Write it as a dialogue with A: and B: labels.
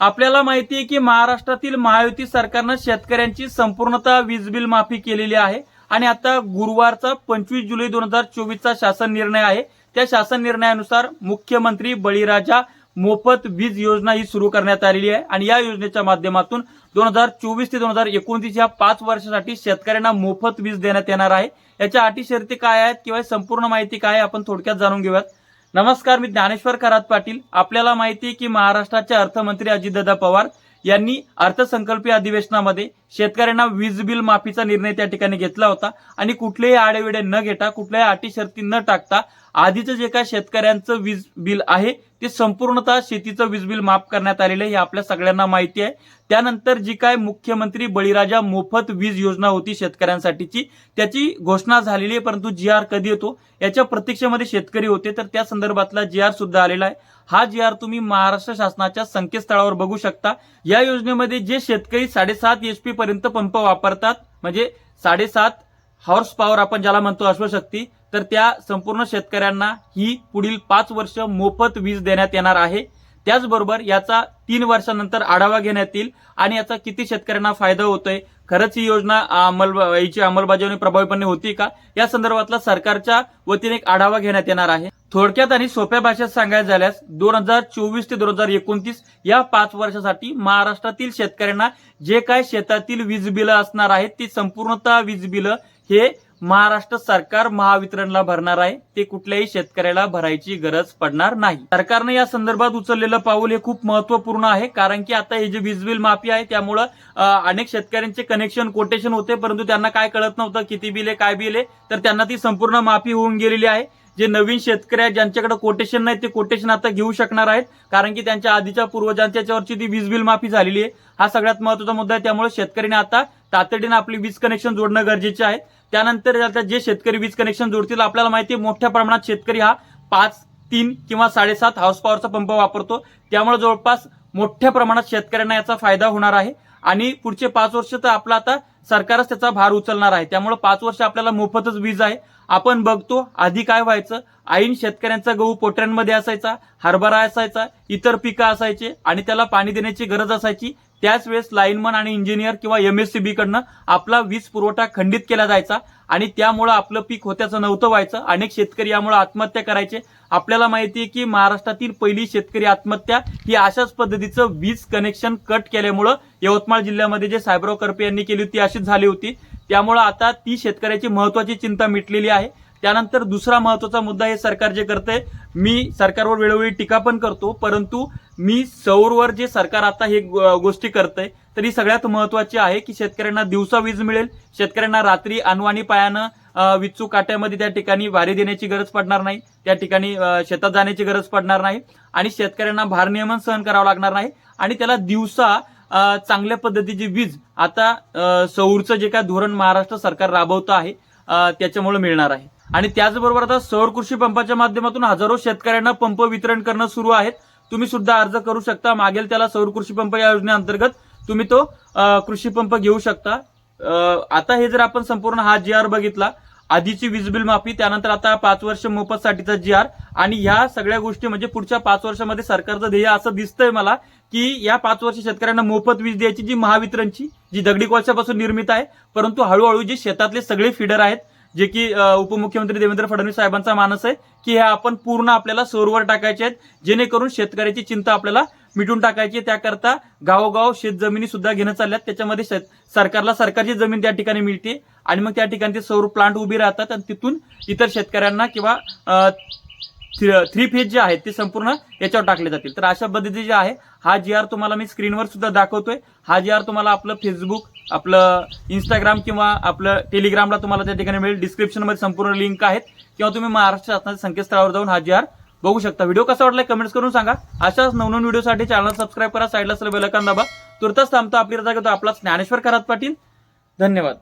A: आपल्याला माहिती आहे की महाराष्ट्रातील महायुती सरकारनं शेतकऱ्यांची संपूर्णतः वीज बिल माफी केलेली आहे आणि आता गुरुवारचा पंचवीस जुलै दोन हजार चोवीसचा शासन निर्णय आहे. त्या शासन निर्णयानुसार मुख्यमंत्री बळीराजा मोफत वीज योजना ही सुरू करण्यात आलेली आहे आणि या योजनेच्या माध्यमातून दोन हजार चोवीस ते दोन हजार एकोणतीस या पाच वर्षासाठी शेतकऱ्यांना मोफत वीज देण्यात येणार आहे. याच्या अटी शर्ती काय आहेत किंवा संपूर्ण माहिती काय आपण थोडक्यात जाणून घेऊयात. नमस्कार मी ज्ञानेश्वर करात पाटील. आपल्याला माहिती आहे की महाराष्ट्राचे अर्थमंत्री अजितदादा पवार यांनी अर्थसंकल्पीय अधिवेशनामध्ये शेतकऱ्यांना वीज बिल माफीचा निर्णय त्या ठिकाणी घेतला होता आणि कुठलेही आडेविडे न घेता कुठल्याही अटी शर्ती न टाकता आधीचं जे काय शेतकऱ्यांचं वीज बिल आहे ते संपूर्णतः शेतीचं वीज बिल माफ करण्यात आलेलं आहे हे आपल्या सगळ्यांना माहिती आहे. त्यानंतर जी काय मुख्यमंत्री बळीराजा मोफत वीज योजना होती शेतकऱ्यांसाठीची त्याची घोषणा झालेली आहे परंतु जी आर कधी येतो याच्या प्रतीक्षेमध्ये शेतकरी होते तर त्या संदर्भातला जी आर सुद्धा आलेला आहे. हा जी आर तुम्ही महाराष्ट्र शासनाच्या संकेतस्थळावर बघू शकता. या योजनेमध्ये जे शेतकरी साडेसात एच पी पर्यंत पंप वापरतात म्हणजे साडेसात हॉर्स पॉवर आपण ज्याला म्हणतो अश्वशक्ती तर त्या संपूर्ण शेतकऱ्यांना ही पुढील पाच वर्ष मोफत वीज देण्यात येणार आहे. त्याचबरोबर याचा तीन वर्षानंतर आढावा घेण्यात येईल आणि याचा किती शेतकऱ्यांना फायदा होतोय खरंच ही योजना अंमल याची अंमलबजावणी प्रभावीपणे होती का? या संदर्भातला सरकारच्या वतीने एक आढावा घेण्यात येणार आहे. थोडक्यात आणि सोप्या भाषेत सांगायचं झाल्यास दोन हजार चोवीस ते दोन हजार एकोणतीस या पाच वर्षासाठी महाराष्ट्रातील शेतकऱ्यांना जे काय शेतातील वीज बिलं असणार आहेत ती संपूर्णतः वीज बिलं हे महाराष्ट्र सरकार महावितरणला भरणार आहे. ते कुठल्याही शेतकऱ्याला भरायची गरज पडणार नाही. सरकारने या संदर्भात उचललेलं पाऊल हे खूप महत्त्वपूर्ण आहे. कारण की आता हे जे वीज बिल माफी आहे त्यामुळं अनेक शेतकऱ्यांचे कनेक्शन कोटेशन होते. परंतु त्यांना काय कळत नव्हतं किती बिल आहे काय बिल आहे. तर त्यांना ती संपूर्ण माफी होऊन गेलेली आहे. जे नवीन शेतकरी आहेत ज्यांच्याकडे कोटेशन नाही ते कोटेशन आता घेऊ शकणार आहेत. कारण की त्यांच्या आधीच्या पूर्वजांच्या याच्यावरची ती वीज बिल माफी झालेली आहे. हा सगळ्यात महत्त्वाचा मुद्दा आहे. त्यामुळे शेतकऱ्यांनी आता तातडीने आपली वीज कनेक्शन जोडणं गरजेचे आहे. त्यानंतर आता जे शेतकरी वीज कनेक्शन जोडतील आपल्याला माहिती आहे मोठ्या प्रमाणात शेतकरी हा पाच तीन किंवा साडेसात हाऊस पॉवरचा पंप वापरतो. त्यामुळे जवळपास मोठ्या प्रमाणात शेतकऱ्यांना याचा फायदा होणार आहे. आणि पुढचे पाच वर्ष तर आपला आता सरकारच त्याचा भार उचलणार आहे. त्यामुळे पाच वर्ष आपल्याला मोफतच वीज आहे. आपण बघतो आधी काय व्हायचं? ऐन शेतकऱ्यांचा गहू पोटऱ्यांमध्ये असायचा हरभरा असायचा इतर पिकं असायचे आणि त्याला पाणी देण्याची गरज असायची. त्याच वेळेस लाईनमन आणि इंजिनियर किंवा एमएससीबी कडनं आपला वीज पुरवठा खंडित केला जायचा आणि त्यामुळं आपलं पीक होत्याचं नव्हतं व्हायचं. अनेक शेतकरी यामुळे आत्महत्या करायचे. आपल्याला माहिती आहे की महाराष्ट्रातील पहिली शेतकरी आत्महत्या ही अशाच पद्धतीचं वीज कनेक्शन कट केल्यामुळं यवतमाळ जिल्ह्यामध्ये जे सायब्रो करपे यांनी केली होती अशीच झाली होती. त्यामुळं आता ती शेतकऱ्याची महत्वाची चिंता मिटलेली आहे. त्यानंतर दुसरा महत्त्वाचा मुद्दा हे सरकार जे करतंय मी सरकारवर वेळोवेळी टीका पण करतो परंतु मी सौरवर जे सरकार आता हे गोष्टी करतंय तर ही सगळ्यात महत्वाची आहे की शेतकऱ्यांना दिवसा वीज मिळेल शेतकऱ्यांना रात्री अनवाणी पायानं विचू काट्यामध्ये त्या ठिकाणी वारी देण्याची गरज पडणार नाही त्या ठिकाणी शेतात जाण्याची गरज पडणार नाही आणि शेतकऱ्यांना भारनियमन सहन करावं लागणार नाही आणि त्याला दिवसा चांगल्या पद्धतीची वीज आता सौरचं जे काय धोरण महाराष्ट्र सरकार राबवतं आहे त्याच्यामुळे मिळणार आहे. आणि त्याचबरोबर आता सौर कृषी पंपाच्या माध्यमातून हजारो शेतकऱ्यांना पंप वितरण करणं सुरू आहेत. तुम्ही सुद्धा अर्ज करू शकता. मागेल त्याला सौर कृषी पंप या योजनेअंतर्गत तुम्ही तो कृषी पंप घेऊ शकता. आता हे जर आपण संपूर्ण हा जी आर बघितला आधीची वीज बिल माफी त्यानंतर आता पाच वर्ष मोफतसाठीचा जी आर आणि ह्या सगळ्या गोष्टी म्हणजे पुढच्या पाच वर्षामध्ये सरकारचं ध्येय असं दिसतंय मला की या पाच वर्ष शेतकऱ्यांना मोफत वीज द्यायची जी महावितरणची जी दगडी कोळशापासून निर्मित आहे परंतु हळूहळू जे शेतातले सगळे फिडर आहेत जे की उपमुख्यमंत्री देवेंद्र फडणवीस साहेबांचा मानस आहे की हे आपण पूर्ण आपल्याला सौरवर टाकायचे आहेत जेणेकरून शेतकऱ्याची चिंता आपल्याला मिटून टाकायची आहे. त्याकरता गावोगाव शेतजमिनी सुद्धा घेणं चालल्यात. त्याच्यामध्ये शेत सरकारला सरकारची जमीन त्या ठिकाणी मिळते आणि मग त्या ठिकाणी ते सौर प्लांट उभी राहतात आणि तिथून इतर शेतकऱ्यांना किंवा थ्री फेज जे आहेत ते संपूर्ण याच्यावर टाकले जातील. तर अशा पद्धतीचे जे आहे हा जी आर तुम्हाला मी स्क्रीनवर सुद्धा दाखवतोय. हा जी आर तुम्हाला आपलं फेसबुक आपलं इंस्टाग्राम किंवा आपलं टेलिग्रामला तुम्हाला त्या ठिकाणी मिळेल. डिस्क्रिप्शनमध्ये संपूर्ण लिंक आहेत. किंवा तुम्ही महाराष्ट्र शासनाच्या संकेतस्थळावर जाऊन हा जी आर बघू शकता. व्हिडिओ कसा वाटला कमेंट्स करून सांगा. अशाच नवनवीन व्हिडिओसाठी चॅनल सबस्क्राईब करा. साईडला असलेलं बेलकान दाबा. तुर्तास थांबता. आपली रजा घेतो. आपला ज्ञानेश्वर करत पाटील. धन्यवाद.